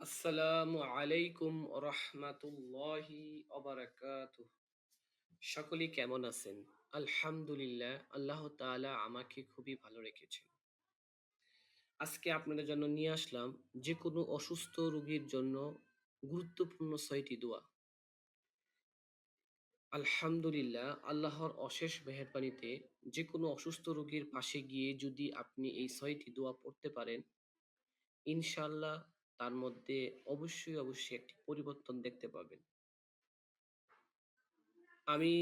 আসসালামু আলাইকুম রহমাতুল্লাহি অবরাকাতুহ সকলেই কেমন আছেন? আলহামদুলিল্লাহ, আল্লাহ তাআলা আমাকে খুবই ভালো রেখেছেন। আজকে আপনাদের জন্য নিয়ে আসলাম যে কোনো অসুস্থ রোগীর জন্য গুরুত্বপূর্ণ ছয়টি দোয়া। আলহামদুলিল্লাহ, আল্লাহর অশেষ মেহেরবানিতে যে কোনো অসুস্থ রোগীর পাশে গিয়ে যদি আপনি এই ছয়টি দোয়া পড়তে পারেন ইনশাল্লাহ তার মধ্যে অবশ্যই অবশ্যই একটি পরিবর্তন দেখতে পাবেন। আমি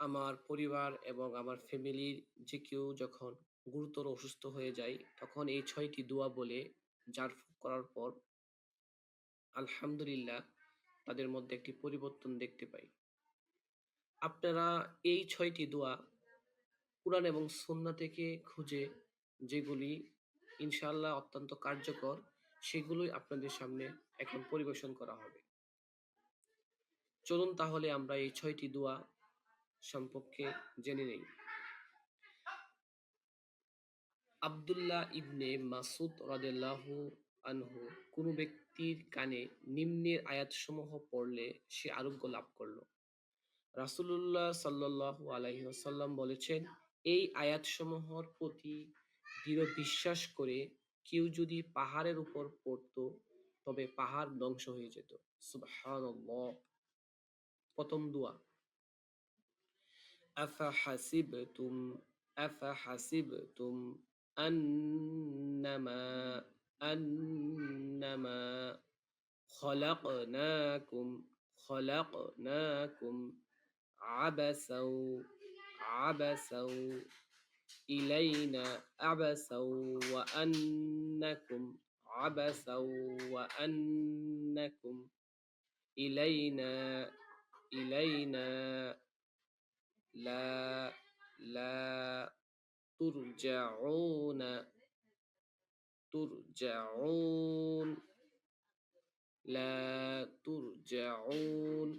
আমার পরিবার এবং আমার ফ্যামিলির যে কেউ যখন গুরুতর অসুস্থ হয়ে যায়, তখন এই ছয়টি দোয়া বলে জারফুক করার পর আলহামদুলিল্লাহ তাদের মধ্যে একটি পরিবর্তন দেখতে পাই। আপনারা এই ছয়টি দোয়া কোরআন এবং সুন্না থেকে খুঁজে, যেগুলি ইনশাআল্লাহ অত্যন্ত কার্যকর সেগুলোই আপনাদের সামনে এখন পরিবেশন করা হবে। চলুন তাহলে আমরা এই ছয়টি দোয়া সম্পর্কে জেনে নেই। আবদুল্লাহ ইবনে মাসুদ রাদিয়াল্লাহু আনহু কোনো ব্যক্তির কানে নিম্নের আয়াতসমূহ পড়লে সে আরোগ্য লাভ করল। রাসূলুল্লাহ সাল্লাল্লাহু আলাইহি ওয়াসাল্লাম বলেছেন, এই আয়াতসমূহর প্রতি দৃঢ় বিশ্বাস করে কেউ যদি পাহাড়ের উপর পড়তো তবে পাহাড় ধ্বংস হয়ে যেত সুবহানাল্লাহ প্রথম দোয়া أفحسبتم أفحسبتم أنما أنما خلقناكم خلقناكم عبثا عبثا إلينا عبثا وأنكم عبثا وأنكم إلينا إلينا لا لا ترجعون ترجعون লা তুরজাউন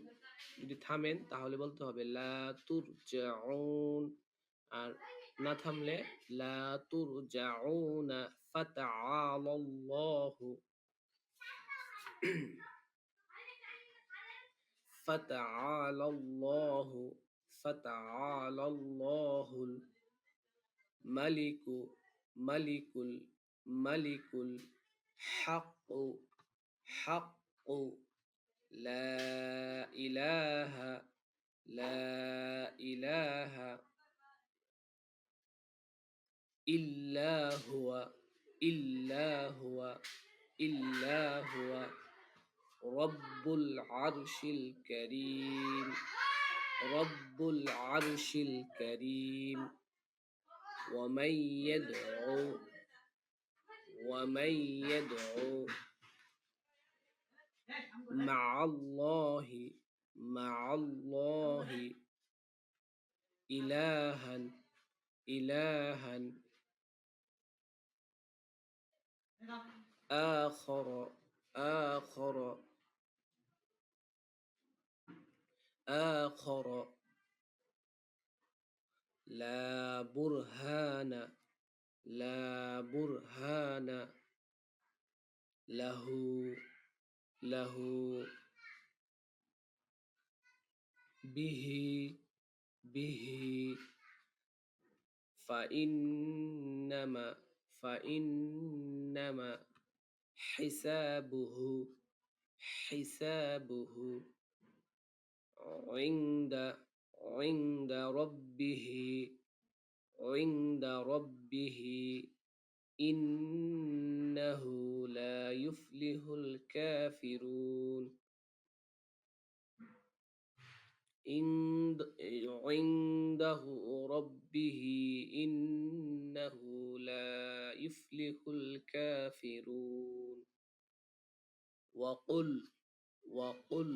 যদি থামেন তাহলে বলতে হবে লা তুরজাউন আর না থামলে লা তুরজাউনা ফাতাআলাল্লাহু ফাতাআলাল্লাহু ফাতাআলাল্লাহুল মালিকু মালিকুল মালিকুল হাক্কু হাক্কু লা ইলাহা লা ইলাহা إلا هو إلا هو إلا هو. رب العرش الكريم رب العرش الكريم. ومن يدعو ومن يدعو مع الله مع الله إلها إلها. آخر آخر. آخر. لا برهان لا برهان. له له. به به. فإنما فإنما حسابه حسابه عند عند ربه عند ربه. إنه لا يفلح الكافرون. عند عنده ربه إنه لا يفلح الكافرون. وقل وقل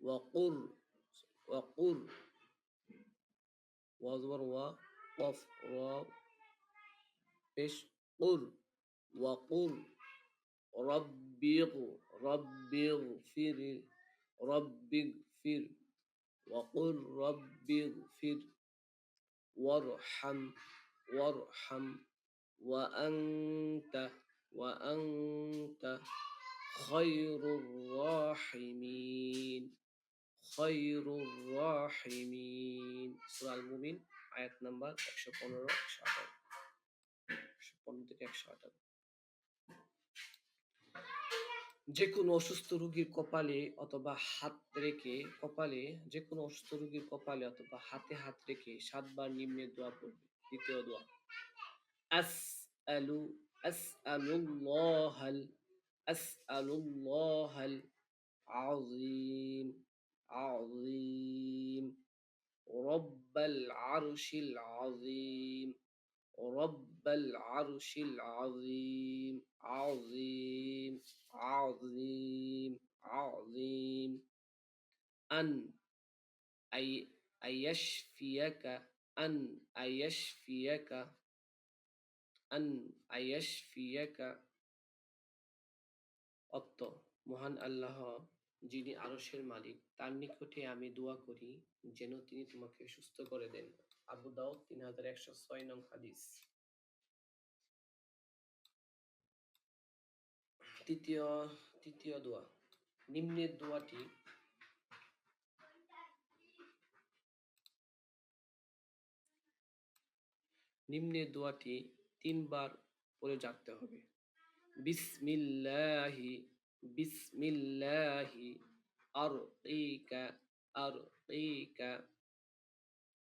وقر وقر. وزبر وقف را পেশ قر وقر. ربي ربي اغفر ربي اغفر وقل رب اغفر وارحم وارحم. وأنت وأنت খৈরুর রাহিমিন খৈরুর রাহিমিন সূরা আল মুমিন আয়াত নাম্বার 115 118 115 থেকে 118 যে কোনো অসুস্থ রোগীর কপালে অথবা হাত রেখে কপালে যে কোনো অসুস্থ রোগীর কপালে অথবা হাতে হাত রেখে সাতবার নিম্নে দোয়া পড়বে দ্বিতীয় দোয়া أسأل أسأل الله أسأل الله العظيم عظيم. رب العرش العظيم رب العرش العظيم عظيم عظيم عظيم. أن أي أيشفيك أن أيشفيك আন আয়াস ফিয়াকা অত্ত মহান আল্লাহ, যিনি আরশের মালিক, তার নিকটে আমি দোয়া করি যেন তিনি তোমাকে সুস্থ করে দেন। আবু দাউদ তিন হাজার একশো ছয় নং হাদিস। তৃতীয় তৃতীয় দোয়া। নিম্নের দোয়াটি নিম্নের দোয়াটি তিনবার পরে জাগতে হবে। বিসমিল্লাহি বিসমিল্লাহি আরকিকা আরকিকা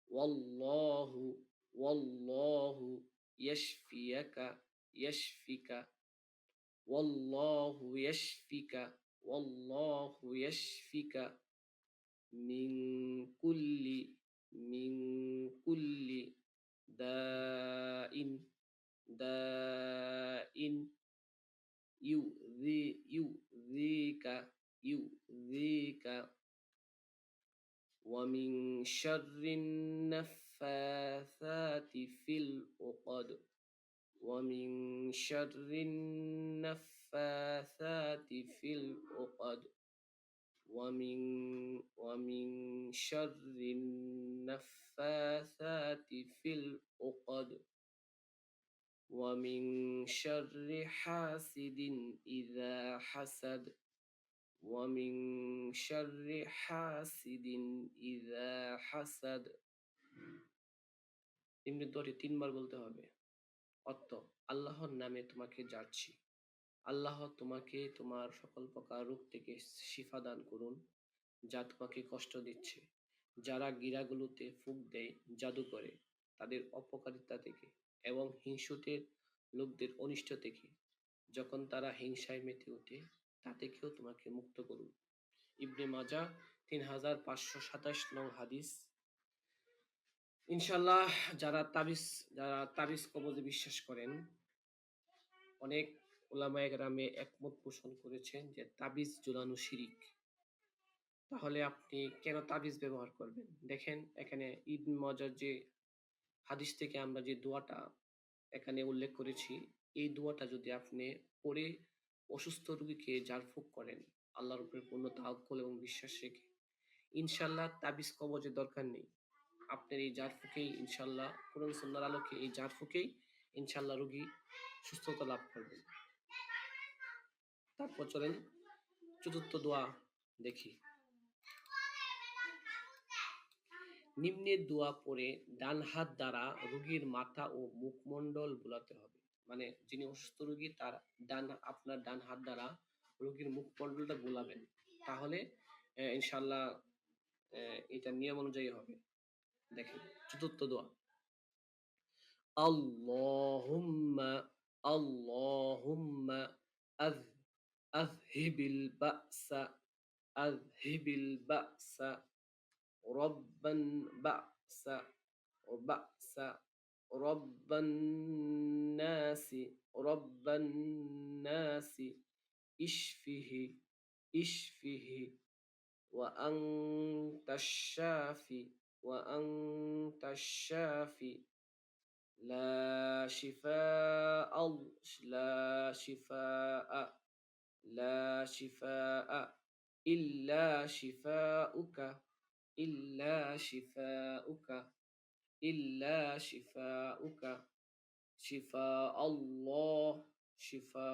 ওয়াল্লাহু ওয়াল্লাহু ইয়াশফিয়াকা, ইয়াশফিকা। ওয়াল্লাহু ইয়াশফিকা ওয়াল্লাহু ইয়াশফিকা। মিন কুল্লি মিন কুল্লি দাইন داء يؤذي يؤذيك يؤذيك. ومن شر النفاثات في العقد. ومن شر النفاثات في العقد. ومن ومن شر النفاثات في العقد. ومن شر حاسد إذا حسد ومن شر حاسد إذا حسد নিম্নের দোয়াটি তিনবার বলতে হবে অর্থ আল্লাহর নামে তোমাকে যাচ্ছি আল্লাহ তোমাকে তোমার সকল প্রকার রোগ থেকে শিফা দান করুন যা তোমাকে কষ্ট দিচ্ছে যারা গিরাগুলোতে ফুক দেয় জাদু করে তাদের অপকারিতা থেকে এবং হিংসুটের লোকদের অনিষ্ট থেকে যখন তারা হিংসায় মেতে ওঠে তা থেকেও তোমাকে মুক্ত করুন ইবনে মাজা তিন হাজার পাঁচশো সাতাশ নং হাদিস। ইনশাল্লাহ যারা তাবিজ যারা তাবিজ কবজে বিশ্বাস করেন, অনেক ওলামায়ে গ্রামে একমত পোষণ করেছেন যে তাবিজ ঝুলানো শিরিক। তাহলে আপনি কেন তাবিজ ব্যবহার করবেন? দেখেন এখানে ঈদ মজার যে হাদিস থেকে আমরা যে দোয়াটা এখানে উল্লেখ করেছি, এই দোয়াটা যদি আপনি পড়ে অসুস্থ রুগীকে জারফুক করেন আল্লাহর উপরে পূর্ণ তাওয়াক্কুল এবং বিশ্বাস রেখে, ইনশাল্লাহ তাবিজ কবজের দরকার নেই। আপনার এই জারফুকেই ইনশাল্লাহ কোরআন সুন্নার আলোকে এই জারফুকেই ইনশাল্লাহ রুগী সুস্থতা লাভ করবে। তারপর চলেন চতুর্থ দোয়া দেখি। নিম্নের দোয়া পরে ডান হাত দ্বারা রোগীর মাথা ও মুখমণ্ডল বোলাতে হবে। মানে যিনি অসুস্থ রোগী, তার ডান, আপনার ডান হাত দ্বারা রোগীর মুখমণ্ডলটা বোলাবেন। তাহলে ইনশাল্লাহ এটা নিয়ম অনুযায়ী হবে। দেখেন, চতুর্থ দোয়া। আল্লাহুম্মা আল্লাহুম্মা আয আযহিবিল বাসা আযহিবিল বাসা। ربا بأس بأس. رب الناس رب الناس. اشفه اشفه. وأنت الشافي وأنت الشافي لا شفاء لا شفاء لا شفاء إلا شفاؤك. ইল্লা শিফাউকা ইল্লা শিফাউকা শিফা আল্লাহ শিফা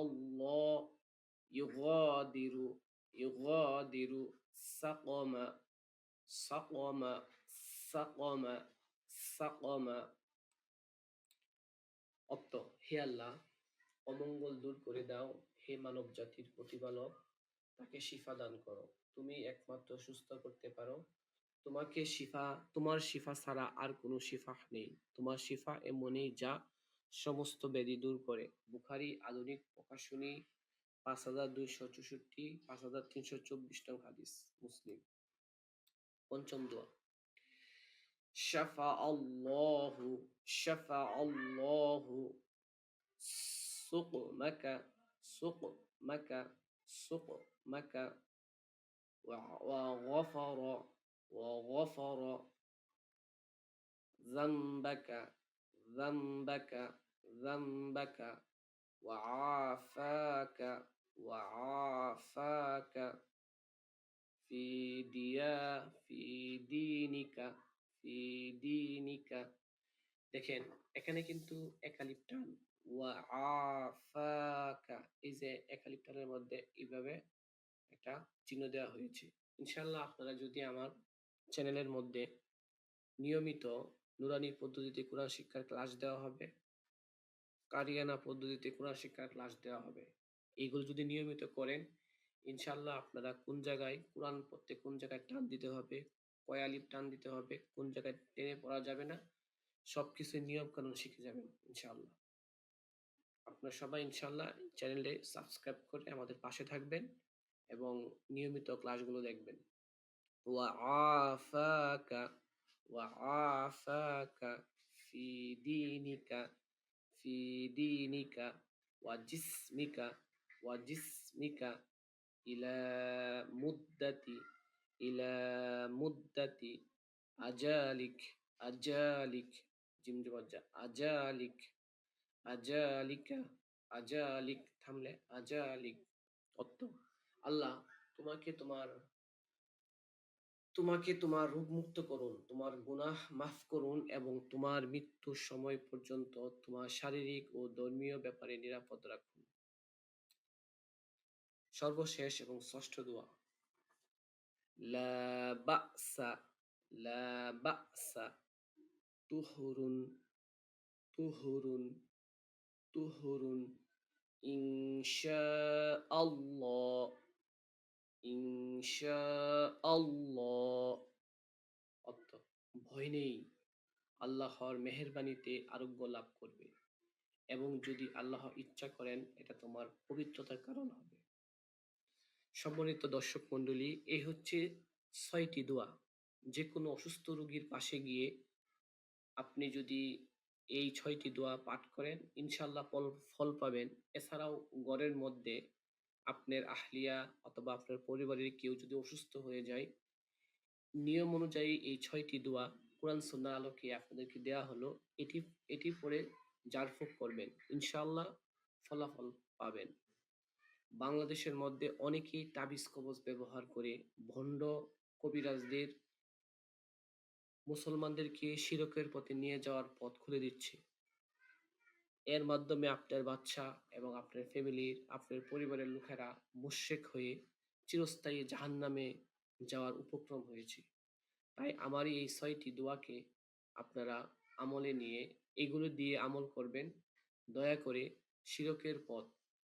আল্লাহ ইউগাদিরু ইউগাদিরু সাকমা সাকমা সাকমা সাকমা অপ্ত হে আল্লাহ, অমঙ্গল দূর করে দাও, হে মানব জাতির প্রতিপালক। তাকে শিফা দান করো। তুমি একমাত্র সুস্থ করতে পারো। তোমাকে শিফা, তোমার শিফা ছাড়া আর কোনো শিফা নেই। তোমার শিফা এমনই যা সমস্ত ব্যাধি দূর করে। বুখারি আধুনিক প্রকাশনী, পাঁচ হাজার দুইশো চৌষট্টি, পাঁচ হাজার তিনশো চব্বিশ নং হাদিস, মুসলিম। পঞ্চম দোয়া। শাফা আল্লাহু শাফা আল্লাহু সুকমাকা সুকমাকা সুকমাকা وغفر وغفر ذنبك ذنبك ذنبك وعافاك وعافاك في ديا في دينك في دينك দেখেন এখানে কিন্তু একালিপ টান ওয়া আফাকা এই যে একালিপ টানের মধ্যে এইভাবে একটা চিহ্ন দেওয়া হয়েছে। ইনশাল্লাহ আপনারা যদি আমার চ্যানেলের মধ্যে নিয়মিত নুরানি পদ্ধতিতে কোরআন শিক্ষার ক্লাস দেওয়া হবে, কারিয়ানা পদ্ধতিতে কোরআন শিক্ষার ক্লাস দেওয়া হবে এইগুলো যদি নিয়মিত করেন ইনশাল্লাহ আপনারা কোন জায়গায় কোরআন পড়তে কোন জায়গায় টান দিতে হবে, কয় আলিফ টান দিতে হবে, কোন জায়গায় টেনে পড়া যাবে না সবকিছু নিয়ম কানুন শিখে যাবেন ইনশাল্লাহ আপনারা সবাই ইনশাল্লাহ চ্যানেলে সাবস্ক্রাইব করে আমাদের পাশে থাকবেন এবং নিয়মিত ক্লাসগুলো দেখবেন। ওয়া আফাকা ওয়া আফাকা ফি দীনিকা ফি দীনিকা, ওয়া জিসমিকা ওয়া জিসমিকা ইলা মুদ্দাতি ইলা মুদ্দাতি, আজালিক আজালিক, জিম জবজ্জা আজালিক। আজালিকা আজালিক থামলে আজালিক অর্থ আল্লাহ, তোমাকে তোমার তোমাকে তোমার রোগ মুক্ত করুন, তোমার গুনাহ মাফ করুন এবং তোমার মৃত্যুর সময় পর্যন্ত তোমার শারীরিক ও ধর্মীয় ব্যাপারে নিরাপদ রাখুন। সর্বশেষ এবং ষষ্ঠ দোয়া। লা বাসা, তুহরুন তুহরুন তুহরুন ইনশা আল্লাহ ইনশা আল্লাহ অর্থ, ভয় নেই। আল্লাহর মেহেরবানিতে আরোগ্য লাভ করবে। এবং যদি আল্লাহ ইচ্ছা করেন, এটা তোমার পবিত্রতার কারণ হবে। সম্মানিত দর্শক মণ্ডলী এই হচ্ছে ছয়টি দোয়া। যে কোনো অসুস্থ রোগীর পাশে গিয়ে আপনি যদি এই ছয়টি দোয়া পাঠ করেন। ইনশাল্লাহ ফল ফল পাবেন। এছাড়াও ঘরের মধ্যে আপনার আহলিয়া অথবা আপনার পরিবারের কেউ যদি অসুস্থ হয়ে যায়, নিয়ম অনুযায়ী এই ছয়টি দোয়া কোরআন সুন্নাহ আলোকে আপনাদেরকে দেয়া হলো। এটি এটি পরে জারফুক করবেন। ইনশাল্লাহ ফলাফল পাবেন। বাংলাদেশের মধ্যে অনেকেই তাবিজ কবজ ব্যবহার করে, ভণ্ড কবিরাজদের মুসলমানদেরকে শিরকের পথে নিয়ে যাওয়ার পথ খুলে দিচ্ছে। এর মাধ্যমে আপনার বাচ্চা এবং আপনার ফ্যামিলির আপনার পরিবারের লোকেরা মুশেক হয়ে চিরস্থায়ী জাহান্নামে যাওয়ার উপক্রম হয়েছে। তাই আমারই এই ছয়টি দোয়াকে আপনারা আমলে নিয়ে এগুলো দিয়ে আমল করবেন। দয়া করে শিরকের পথ,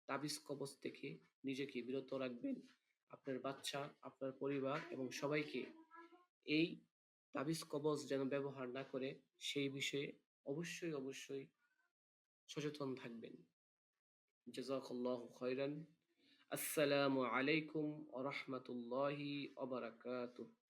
তাবিজ কবচ থেকে নিজেকে বিরত রাখবেন। আপনার বাচ্চা, আপনার পরিবার এবং সবাইকে এই তাবিজ কবজ যেন ব্যবহার না করে সেই বিষয়ে অবশ্যই অবশ্যই সচেতন থাকবেন। জাজাকাল্লাহু খৈরান আসসালামু আলাইকুম ওয়া রাহমাতুল্লাহি ওয়া বারাকাতুহু।